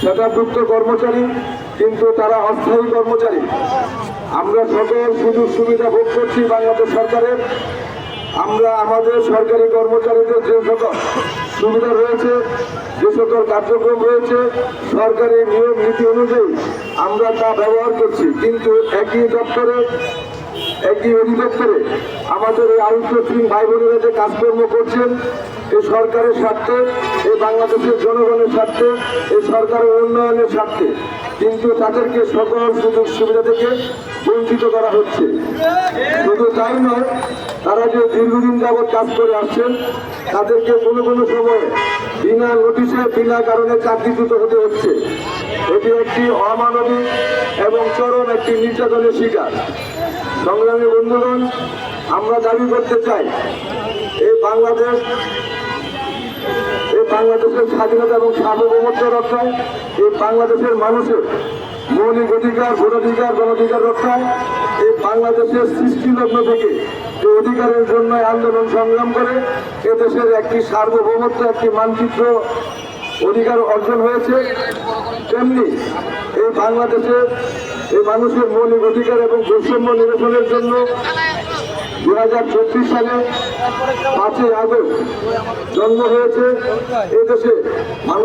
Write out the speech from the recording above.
সেটাভুক্ত কর্মচারী, কিন্তু তারা অস্থায়ী কর্মচারী। আমরা সকল সুযোগ সুবিধা ভোগ করছি বাংলাদেশ সরকারের। আমরা আমাদের সরকারি কর্মচারীদের যে সকল সুবিধা রয়েছে, যে সকল কার্যক্রম রয়েছে, সরকারি নিয়ম নীতি অনুযায়ী আমরা তা ব্যবহার করছি। কিন্তু একই দপ্তরে একই অধিদপ্তরে আমাদের এই আউটসোর্সিং ভাই বোনেরা যে কাজকর্ম করছেন এই সরকারের স্বার্থে এই বাংলাদেশের জনগণের স্বার্থে এই সরকারের উন্নয়নের স্বার্থে। কিন্তু তাদেরকে সকল সুযোগ সুবিধা থেকে বঞ্চিত করা হচ্ছে। শুধু তাই নয়, তারা যে দীর্ঘদিন যাবৎ কাজ করে আসছেন, তাদেরকে কোনো কোনো সময়ে বিনা নোটিশে, বিনা কারণে চাকরিচ্যুত হতে হচ্ছে। এটি একটি অমানবিক এবং চরম একটি নির্যাতনের শিকার। সংগ্রামী বন্ধুগণ, আমরা দাবি করতে চাই, এই বাংলাদেশ, এই বাংলাদেশের স্বাধীনতা এবং সার্বভৌমত্ব রক্ষায়, এই বাংলাদেশের মানুষের মৌলিক অধিকার, ভোটাধিকার গণধিকার রক্ষায়, এই বাংলাদেশের সৃষ্টিলগ্ন থেকে যে অধিকারের জন্য আন্দোলন সংগ্রাম করে, এ দেশের একটি সার্বভৌমত্ব, একটি মানচিত্র অধিকার অর্জন হয়েছে। তেমনি এই বাংলাদেশে এই মানুষের মৌলিক অধিকার এবং বৈষম্য নিরসনের জন্য দু হাজার চব্বিশ সালে পাঁচই আগস্ট জন্ম হয়েছে। এদেশে মানুষ